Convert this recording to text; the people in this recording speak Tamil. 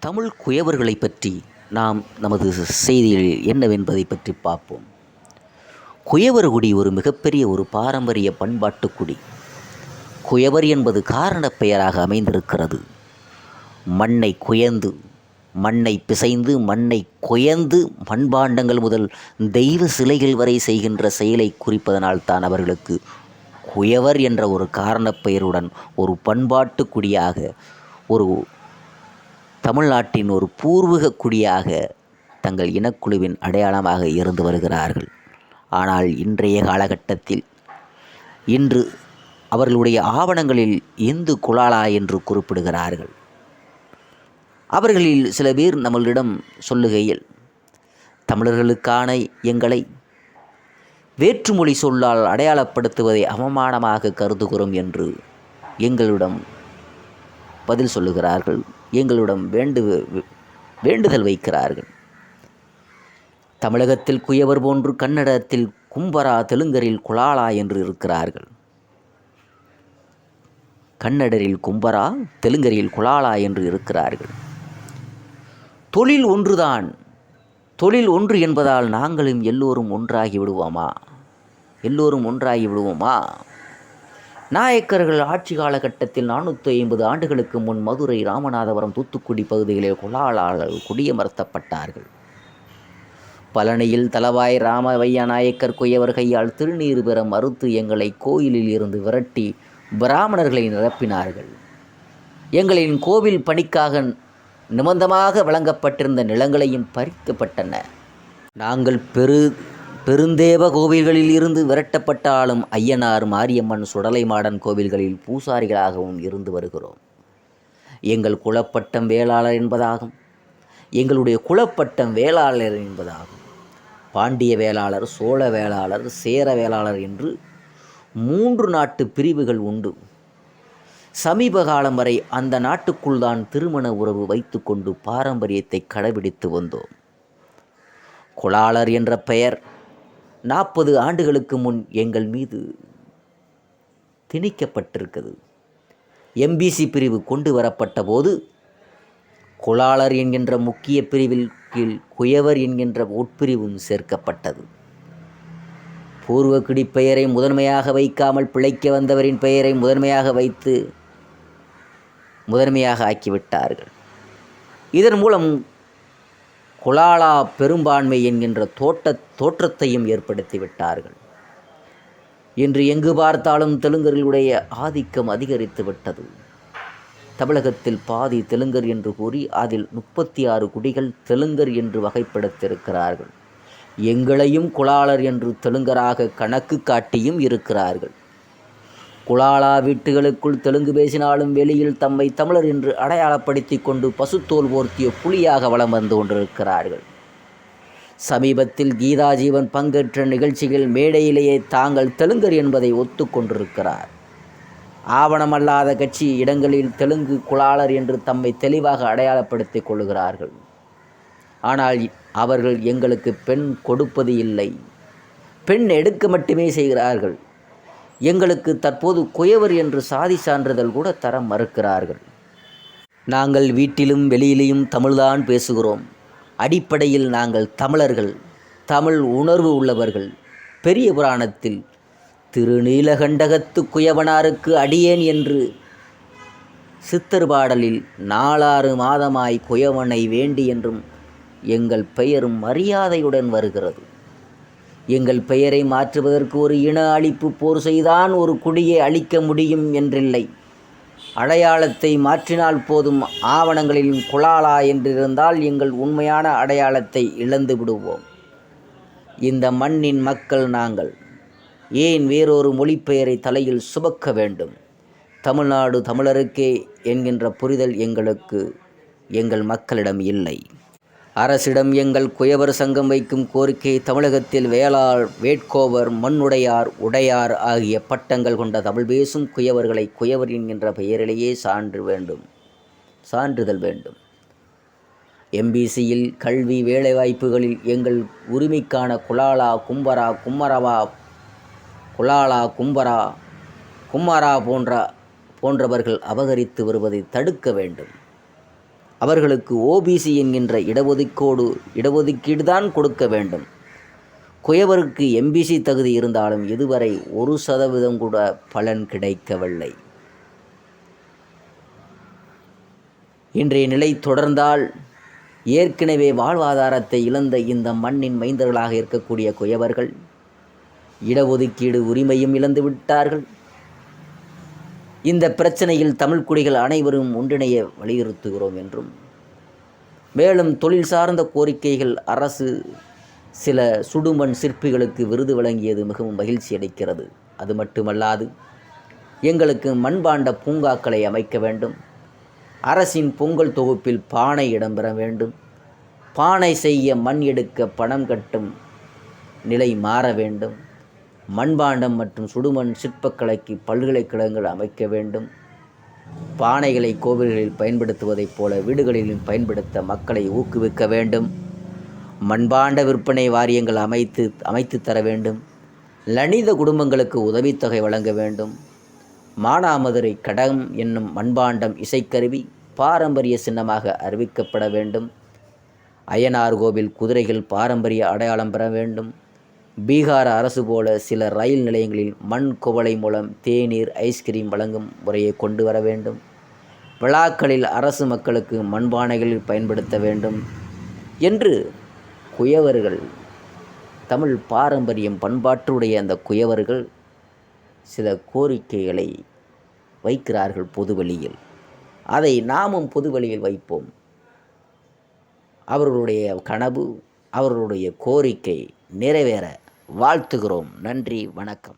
தமிழ் குயவர்களை பற்றி நாம் நமது செய்தியில் என்னவென்பதை பற்றி பார்ப்போம். குயவர் குடி ஒரு மிகப்பெரிய ஒரு பாரம்பரிய பண்பாட்டு குடி. குயவர் என்பது காரணப் பெயராக அமைந்திருக்கிறது. மண்ணை குயந்து மண்ணை பிசைந்து மண்ணை குயந்து மண்பாண்டங்கள் முதல் தெய்வ சிலைகள் வரை செய்கின்ற செயலை குறிப்பதனால்தான் அவர்களுக்கு குயவர் என்ற ஒரு காரணப் பெயருடன் ஒரு பண்பாட்டு குடியாக ஒரு தமிழ்நாட்டின் ஒரு பூர்வீக குடியாக தங்கள் இனக்குழுவின் அடையாளமாக இருந்து வருகிறார்கள். ஆனால் இன்றைய காலகட்டத்தில் இன்று அவர்களுடைய ஆவணங்களில் இந்து குலாலா என்று குறிப்பிடுகிறார்கள். அவர்களில் சில பேர் நம்மளிடம் சொல்லுகையில் தமிழர்களுக்கான எங்களை வேற்றுமொழி சொல்லால் அடையாளப்படுத்துவதை அவமானமாக கருதுகிறோம் என்று எங்களிடம் பதில் சொல்லுகிறார்கள். எங்களிடம் வேண்டு வேண்டுதல் வைக்கிறார்கள். தமிழகத்தில் குயவர் போன்று கன்னடத்தில் கும்பரா தெலுங்கரில் குலாலா என்று இருக்கிறார்கள். கன்னடரில் கும்பரா தெலுங்கரில் குலாலா என்று இருக்கிறார்கள். தொழில் ஒன்றுதான். தொழில் ஒன்று என்பதால் நாங்களும் எல்லோரும் ஒன்றாகி விடுவோமா? எல்லோரும் ஒன்றாகி விடுவோமா? நாயக்கர்கள் ஆட்சி காலகட்டத்தில் நானூற்றி ஐம்பது ஆண்டுகளுக்கு முன் மதுரை ராமநாதபுரம் தூத்துக்குடி பகுதிகளில் குலாலாளர்கள் குடியமர்த்தப்பட்டார்கள். பழனியில் தலவாய் ராமவையா நாயக்கர் குயவர் கையால் திருநீர் பெற மறுத்து எங்களை கோயிலில் இருந்து விரட்டி பிராமணர்களை நிரப்பினார்கள். எங்களின் கோவில் பணிக்காக நிபந்தமாக வழங்கப்பட்டிருந்த நிலங்களையும் பறிக்கப்பட்டன. நாங்கள் பெரு பெருந்தேவ கோவில்களில் இருந்து விரட்டப்பட்டாலும் ஐயனார் மாரியம்மன் சுடலை மாடன் கோவில்களில் பூசாரிகளாகவும் இருந்து வருகிறோம். எங்கள் குலப்பட்டம் வேளாளர் என்பதாகும். எங்களுடைய குலப்பட்டம் வேளாளர் என்பதாகும். பாண்டிய வேளாளர் சோழ வேளாளர் சேர வேளாளர் என்று மூன்று நாட்டு பிரிவுகள் உண்டு. சமீப காலம் வரை அந்த நாட்டுக்குள் தான் திருமண உறவு வைத்துக்கொண்டு பாரம்பரியத்தை கடைபிடித்து வந்தோம். குலாளர் என்ற பெயர் நாற்பது ஆண்டுகளுக்கு முன் எங்கள் மீது திணிக்கப்பட்டிருக்கிறது. எம்பிசி பிரிவு கொண்டு வரப்பட்ட போது குலாளர் என்கின்ற முக்கிய பிரிவில் கீழ் குயவர் என்கின்ற உட்பிரிவும் சேர்க்கப்பட்டது. பூர்வக்குடி பெயரை முதன்மையாக வைக்காமல் பிழைக்க வந்தவரின் பெயரை முதன்மையாக வைத்து முதன்மையாக ஆக்கிவிட்டார்கள். இதன் மூலம் குலாலா பெரும்பான்மை என்கின்ற தோட்ட தோற்றத்தையும் ஏற்படுத்தி விட்டார்கள் இன்று எங்கு பார்த்தாலும் தெலுங்கர்களுடைய ஆதிக்கம் அதிகரித்து விட்டது. தமிழகத்தில் பாதி தெலுங்கர் என்று கூறி அதில் முப்பத்தி ஆறு குடிகள் தெலுங்கர் என்று வகைப்படுத்தியிருக்கிறார்கள். எங்களையும் குலாளர் என்று தெலுங்கராக கணக்கு காட்டியும் இருக்கிறார்கள். குலாலா வீட்டுகளுக்குள் தெலுங்கு பேசினாலும் வெளியில் தம்மை தமிழர் என்று அடையாளப்படுத்தி கொண்டு பசுத்தோல் போர்த்திய புலியாக வலம் வந்து கொண்டிருக்கிறார்கள். சமீபத்தில் கீதாஜீவன் பங்கேற்ற நிகழ்ச்சியில் மேடையிலேயே தாங்கள் தெலுங்கர் என்பதை ஒத்துக்கொண்டிருக்கிறார் ஆவணமல்லாத கட்சி இடங்களில் தெலுங்கு குலாளர் என்று தம்மை தெளிவாக அடையாளப்படுத்திக் கொள்கிறார்கள். ஆனால் அவர்கள் எங்களுக்கு பெண் கொடுப்பது இல்லை. பெண் எடுக்க மட்டுமே செய்கிறார்கள். எங்களுக்கு தற்போது குயவர் என்று சாதி சான்றிதழ் கூட தர மறுக்கிறார்கள். நாங்கள் வீட்டிலும் வெளியிலேயும் தமிழ்தான் பேசுகிறோம். அடிப்படையில் நாங்கள் தமிழர்கள் தமிழ் உணர்வு உள்ளவர்கள். பெரிய புராணத்தில் திருநீலகண்டகத்து குயவனாருக்கு அடியேன் என்று சித்தர் பாடலில் நாலாறு மாதமாய் குயவனை வேண்டி என்றும் எங்கள் பெயரும் மரியாதையுடன் வருகிறது. எங்கள் பெயரை மாற்றுவதற்கு ஒரு இன அழிப்பு போர் செய்தான் ஒரு குடியை அழிக்க முடியும் என்றில்லை. அடையாளத்தை மாற்றினால் போதும் ஆவணங்களில் குலாலா என்றிருந்தால் எங்கள் உண்மையான அடையாளத்தை இழந்து விடுவோம். இந்த மண்ணின் மக்கள் நாங்கள். ஏன் வேறொரு மொழிப்பெயரை தலையில் சுமக்க வேண்டும்? தமிழ்நாடு தமிழருக்கே என்கின்ற புரிதல் எங்களுக்கு எங்கள் மக்களிடம் இல்லை. அரசிடம் எங்கள் குயவர் சங்கம் வைக்கும் கோரிக்கை தமிழகத்தில் வேளாள் வேட்கோவர் மண்ணுடையார் உடையார் ஆகிய பட்டங்கள் கொண்ட தமிழ் பேசும் குயவர்களை குயவர் என்கின்ற பெயரிலேயே சான்று வேண்டும் சான்றிதழ் வேண்டும். எம்பிசியில் கல்வி வேலைவாய்ப்புகளில் எங்கள் உரிமைக்கான குலாலா கும்பரா கும்மரவா குலாலா கும்பரா கும்மரா போன்ற போன்றவர்கள் அபகரித்து வருவதை தடுக்க வேண்டும். அவர்களுக்கு ஓபிசி என்கின்ற இடஒதுக்கோடு இடஒதுக்கீடு தான் கொடுக்க வேண்டும். குயவருக்கு எம்பிசி தகுதி இருந்தாலும் இதுவரை ஒரு சதவீதம் கூட பலன் கிடைக்கவில்லை. இன்றைய நிலை தொடர்ந்தால் ஏற்கனவே வாழ்வாதாரத்தை இழந்த இந்த மண்ணின் மைந்தர்களாக இருக்கக்கூடிய குயவர்கள் இடஒதுக்கீடு உரிமையும் இழந்து விட்டார்கள். இந்த பிரச்சனையில் தமிழ் குடிகள் அனைவரும் ஒன்றிணைய வலியுறுத்துகிறோம் என்றும் மேலும் தொழில் சார்ந்த கோரிக்கைகள் அரசு சில சுடுமண் சிற்பிகளுக்கு விருது வழங்கியது மிகவும் மகிழ்ச்சி அளிக்கிறது. அது மட்டுமல்லாது எங்களுக்கு மண்பாண்ட பூங்காக்களை அமைக்க வேண்டும் அரசின் பொங்கல் தொகுப்பில் பானை இடம்பெற வேண்டும் பானை செய்ய மண் எடுக்க பணம் கட்டும் நிலை மாற வேண்டும். மண்பாண்டம் மற்றும் சுடுமண் சிற்பக்கலைக்கு பல்கலைக்கழகங்கள் அமைக்க வேண்டும். பானைகளை கோவில்களில் பயன்படுத்துவதைப் போல வீடுகளிலும் பயன்படுத்த மக்களை ஊக்குவிக்க வேண்டும். மண்பாண்ட விற்பனை வாரியங்கள் அமைத்து அமைத்து தர வேண்டும். லனித குடும்பங்களுக்கு உதவித்தொகை வழங்க வேண்டும். மானாமதுரை கடம் என்னும் மண்பாண்டம் இசைக்கருவி பாரம்பரிய சின்னமாக அறிவிக்கப்பட வேண்டும். அய்யனார் கோவில் குதிரைகள் பாரம்பரிய அடையாளம் பெற வேண்டும். பீகார் அரசு போல சில ரயில் நிலையங்களில் மண் குவளை மூலம் தேநீர் ஐஸ்கிரீம் வழங்கும் முறையை கொண்டு வர வேண்டும். விழாக்களில் அரசு மக்களுக்கு மண்பானைகளில் பயன்படுத்த வேண்டும் என்று குயவர்கள் தமிழ் பாரம்பரியம் பண்பாட்டுடைய அந்த குயவர்கள் சில கோரிக்கைகளை வைக்கிறார்கள் பொதுவெளியில். அதை நாமும் பொதுவெளியில் வைப்போம். அவர்களுடைய கனவு அவர்களுடைய கோரிக்கை நிறைவேற வாழ்த்துகிறோம். நன்றி வணக்கம்.